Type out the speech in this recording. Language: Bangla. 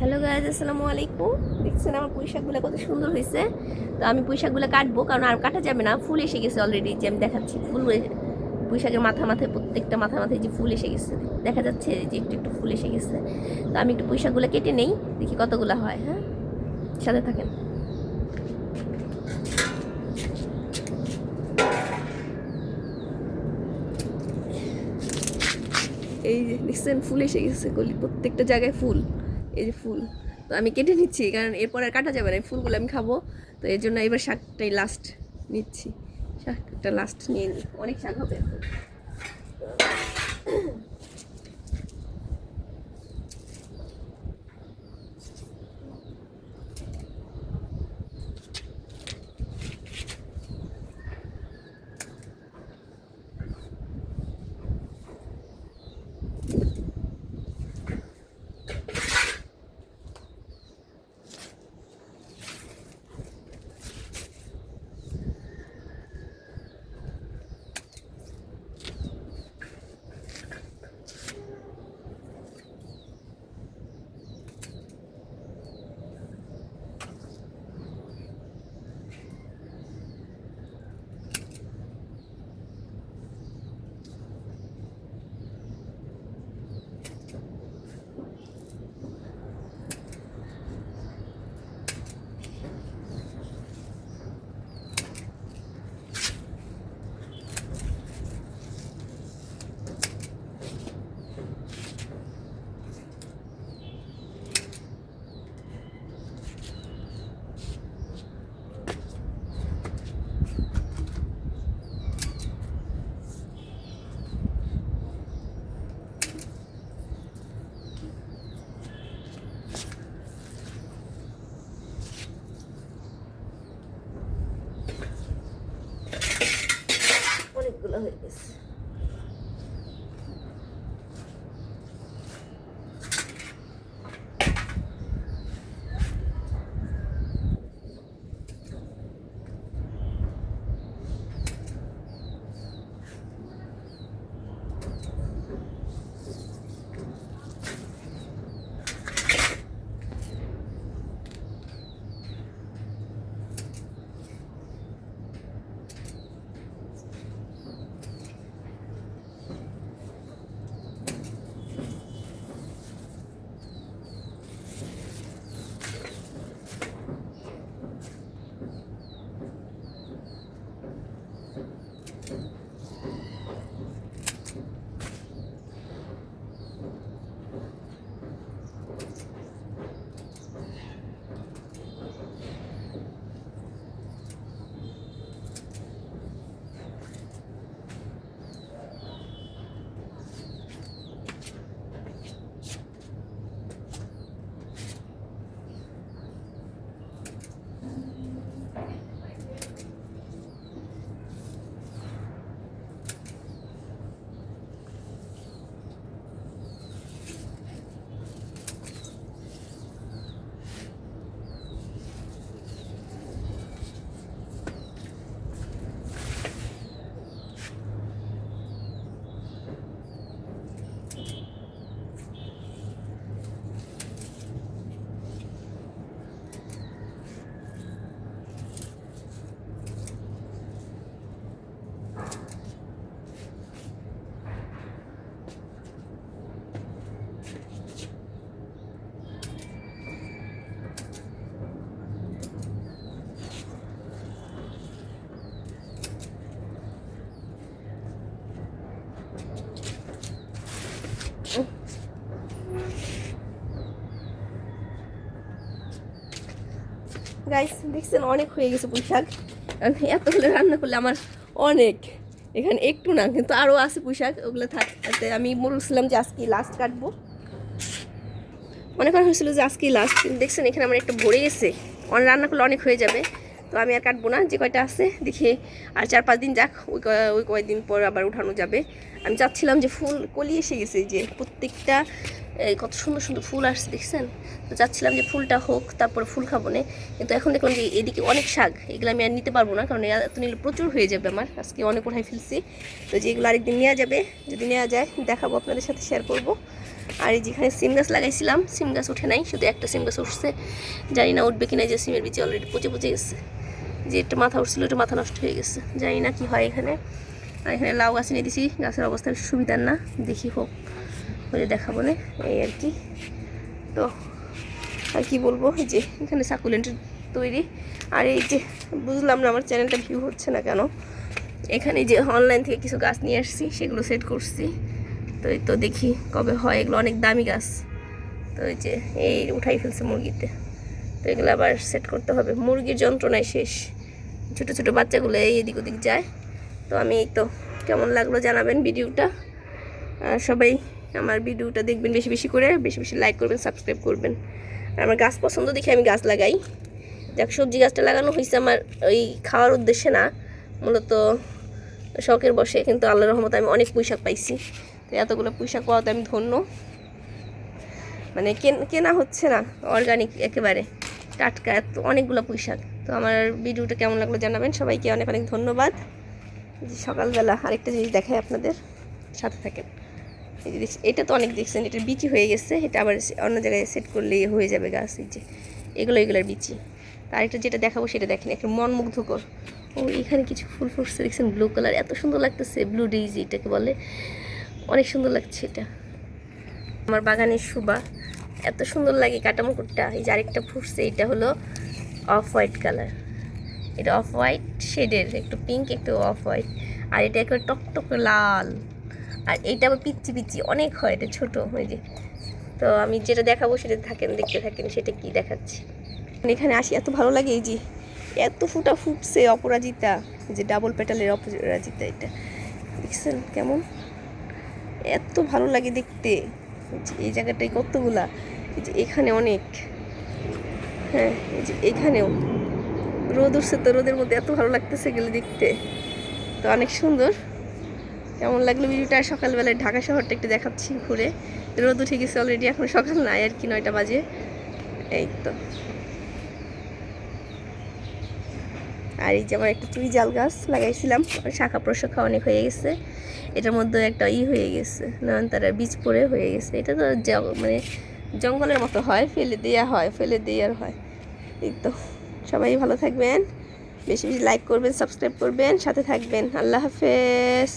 হ্যালো গাইজ আসসালামু আলাইকুম। দেখছেন আমার পুঁই শাকগুলো কত সুন্দর হয়েছে? তো আমি পুঁই শাকগুলো কাটবো, কারণ আর কাটা যাবে না, ফুল এসে গেছে অলরেডি যে আমি দেখাচ্ছি, ফুল এ- পুঁই শাকের মাথা মাথায়, প্রত্যেকটা মাথা মাথায় যে ফুল এসে গেছে, দেখা যাচ্ছে যে একটু একটু ফুল এসে গেছে। তো আমি একটু পুঁই শাকগুলো কেটে নেই, দেখি কতগুলো হয় হ্যাঁ? সাথে থাকেন। এই দেখছেন, ফুল এসে গেছে, গলি, প্রত্যেকটা জায়গায় ফুল। এই যে ফুল। তো আমি কেটে নিচ্ছি, কারণ এরপর আর কাটা যাবে না। ফুলগুলো আমি খাব। তো এর জন্য এবার শাকটাই লাস্ট নিচ্ছি। শাকটা লাস্ট নিয়ে নিই অনেক শাক হবে। এখন। গাইস দেখছেন, অনেক হয়ে গেছে পুঁই শাক এতগুলো রান্না করলে আমার অনেক। এখানে একটু না, কিন্তু আরও আছে পুঁই শাক ওগুলো থাকতে আমি বলছিলাম যে আজকে লাস্ট কাটবো। মনে করা হয়েছিল যে আজকেই লাস্ট দেখছেন, এখানে আমার একটা ভরে গেছে। অনেক রান্না করলে অনেক হয়ে যাবে। তো আমি আর কাটবো না, যে কয়টা আছে দেখি। আর চার পাঁচ দিন যাক, ওই ওই কয়দিন পর আবার উঠানো যাবে। আমি চাচ্ছিলাম যে ফুল কলি এসে গেছে, যে প্রত্যেকটা কত সুন্দর সুন্দর ফুল আসছে, দেখছেন? তো চাচ্ছিলাম যে ফুলটা হোক, তারপরে ফুল খাব না। কিন্তু এখন দেখলাম যে এদিকে অনেক শাক, এগুলো আমি আর নিতে পারব না, কারণ এত নিলে প্রচুর হয়ে যাবে আমার, আজকে অনেক উঠাই ফেলছি। তো যেগুলো আরেকদিন নেওয়া যাবে, যদি নেওয়া যায়, দেখাবো আপনাদের সাথে শেয়ার করব। আর এই যেখানে সিম গাছ লাগাইছিলাম, সিম গাছ উঠে নাই, শুধু একটা সিম গাছ উঠছে। জানি না উঠবে কিনা যে সিমের বিচি অলরেডি পচে পচে গেছে। যে একটা মাথা উঠছিল, ওটা মাথা নষ্ট হয়ে গেছে। জানি না কি হয় এখানে। আর এখানে লাউ গাছ নিয়ে দিছি, গাছের অবস্থা সুবিধার না। দেখি হোক হলে দেখাবো না। এই আর কি। তো, আর কি বলব যে এখানে সাকুলেন্টের তৈরি। আর এই যে, বুঝলাম না আমার চ্যানেলটা ভিউ হচ্ছে না কেন। এখানে যে অনলাইন থেকে কিছু গাছ নিয়ে আসছি, সেগুলো সেট করছি। তো এই তো দেখি কবে হয়। এগুলো অনেক দামি গাছ। তো এই যে এই উঠাই ফেলছে মুরগিতে। তো এগুলো আবার সেট করতে হবে। মুরগির যন্ত্রণায় শেষ। ছোটো ছোটো বাচ্চাগুলো এই এদিক ওদিক যায়। তো আমি এই তো কেমন লাগল জানাবেন ভিডিওটা। আর সবাই আমার ভিডিওটা দেখবেন বেশি বেশি করে। বেশি বেশি লাইক করবেন সাবস্ক্রাইব করবেন। আর আমার গাছ পছন্দ দেখে আমি গাছ লাগাই। যাক, সবজি গাছটা লাগানো হয়েছে আমার ওই খাওয়ার উদ্দেশ্যে না। মূলত শখের বসে কিন্তু আল্লাহর রহমতে আমি অনেক পুঁইশাক পাইছি। তো এতগুলো পুঁইশাক পাওয়াতে আমি ধন্য। মানে কেন- হচ্ছে না অর্গানিক একেবারে। টাটকা, এত অনেকগুলো পুঁইশাক। তো আমার ভিডিওটা কেমন লাগল জানাবেন। সবাইকে অনেক অনেক ধন্যবাদ। যে সকালবেলা আরেকটা জিনিস দেখায় আপনাদের। সাথে থাকেন। এই এটা তো অনেক দেখছেন, এটা বিচি হয়ে গেছে। এটা আবার অন্য জায়গায় সেট করলে হয়ে যাবে গাছ, এই যে। এগুলো, এগুলোর বিচি। আরেকটা যেটা দেখাবো সেটা দেখেন একটা মন মুগ্ধকর ও, এখানে কিছু ফুল ফুটছে, দেখছেন ব্লু কালার এত সুন্দর লাগতেছে ব্লু ডেইজি এটাকে বলে। অনেক সুন্দর লাগছে এটা। আমার বাগানের সুবা এত সুন্দর লাগে কাটা মুকুটটা এই যে আরেকটা ফুটছে, এটা হলো অফ হোয়াইট কালার। এটা অফ হোয়াইট শেডের, একটু পিঙ্ক, একটু অফ হোয়াইট আর এটা একটু টকটক লাল। আর এইটা আবার পিচ্ছি পিচ্ছি অনেক হয় এটা ছোটো, ওই যে। তো আমি যেটা দেখাবো সেটা থাকেন, দেখতে থাকেন, সেটা কি দেখাচ্ছি। এখানে আসি, এত ভালো লাগে এই যে। এত ফুটা ফুটছে অপরাজিতা, যে ডাবল পেটালের অপরাজিতা এটা। দেখছেন কেমন? এত ভালো লাগে দেখতে। এই জায়গাটায় কতগুলা? এই যে, এখানে অনেক। হ্যাঁ এই যে, এখানেও। রোদ উঠছে তো, রোদের মধ্যে এত ভালো লাগতেছে গেলে দেখতে। তো অনেক সুন্দর। কেমন লাগল ভিডিওটা? সকালবেলায় ঢাকা শহরটা একটু দেখাচ্ছি ঘুরে। রোদ উঠে গেছে অলরেডি এখন সকাল নাই আর কি নয়টা বাজে। এই তো। আর এই যে আমার একটা তুই জাল গাছ লাগাইছিলাম শাখা প্রশাখা অনেক হয়ে গেছে। এটার মধ্যে একটা ই হয়ে গেছে, নয়নতারার বীজ পরে হয়ে গেছে। এটা তো মানে জঙ্গলের মতো হয়, ফেলে দেওয়া হয়, ফেলে দেওয়ার হয়। এই তো, সবাই ভালো থাকবেন, বেশি বেশি লাইক করবেন সাবস্ক্রাইব করবেন, সাথে থাকবেন। আল্লাহ হাফেজ।